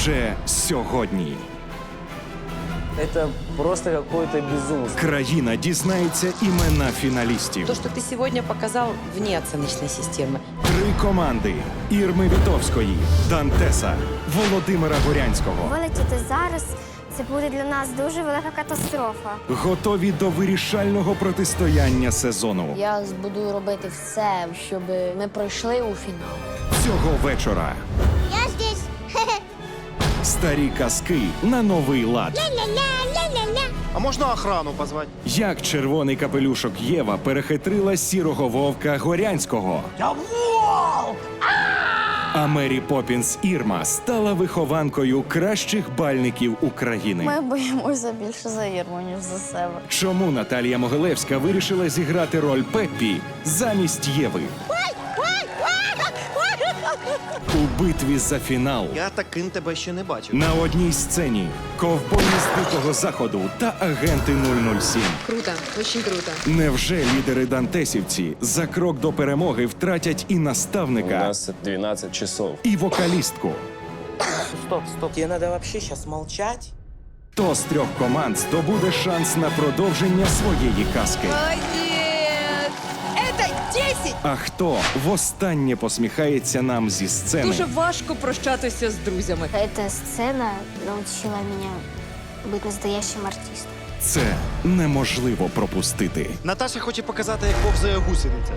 вже сьогодні. Это просто какое-то безумство. Країна дізнається імена фіналістів. То, что ты сегодня показал вне оценочной системы. Три команди: Ірми Вітовської, Дантеса, Володимира Горянського. Вилетіти зараз це буде для нас дуже велика катастрофа. Готові до вирішального протистояння сезону. Я буду робити все, щоб ми пройшли у фінал. Цього вечора Я здесь. старі казки на новий лад. А можно охрану позвать? Як червоний капелюшок Єва перехитрила сірого вовка Горянського. Я вовк! А Мері Поппінс Ірма стала вихованкою кращих бальників України. Ми боїмося більше за Ірму, ніж за себе. Чому Наталія Могилевська вирішила зіграти роль Пеппі замість Єви? У битві за фінал Я таким тебе ще не бачив. на одній сцені ковбої з дикого заходу та агенти 007. Круто, очень круто. Невже лідери дантесівці за крок до перемоги втратять і У наставника, нас 12 часов. і вокалістку? Стоп, стоп. Тебе надо вообще сейчас молчать. Хто з трьох команд здобуде шанс на продовження своєї казки? Молодец! Это 10! А хто востаннє посміхається нам зі сцени? Дуже важко прощатися з друзями. Эта сцена научила меня быть настоящим артистом. Це неможливо пропустити. Наташа хоче показати, як повзає гусениця.